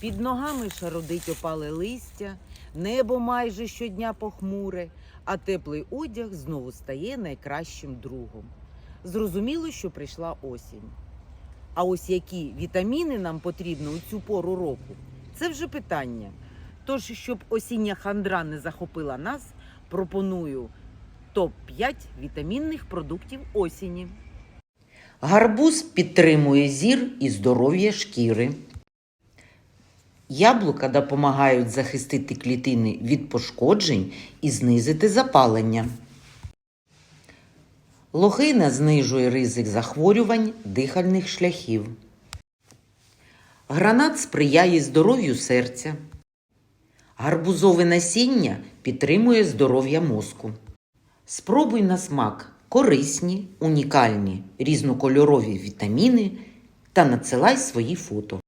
Під ногами шародить опале листя, небо майже щодня похмуре, а теплий одяг знову стає найкращим другом. Зрозуміло, що прийшла осінь. А ось які вітаміни нам потрібні у цю пору року, це вже питання. Тож, щоб осіння хандра не захопила нас, пропоную топ-5 вітамінних продуктів осені. Гарбуз підтримує зір і здоров'я шкіри. Яблука допомагають захистити клітини від пошкоджень і знизити запалення. Лохина знижує ризик захворювань дихальних шляхів. Гранат сприяє здоров'ю серця. Гарбузове насіння підтримує здоров'я мозку. Спробуй на смак корисні, унікальні, різнокольорові вітаміни та надсилай свої фото.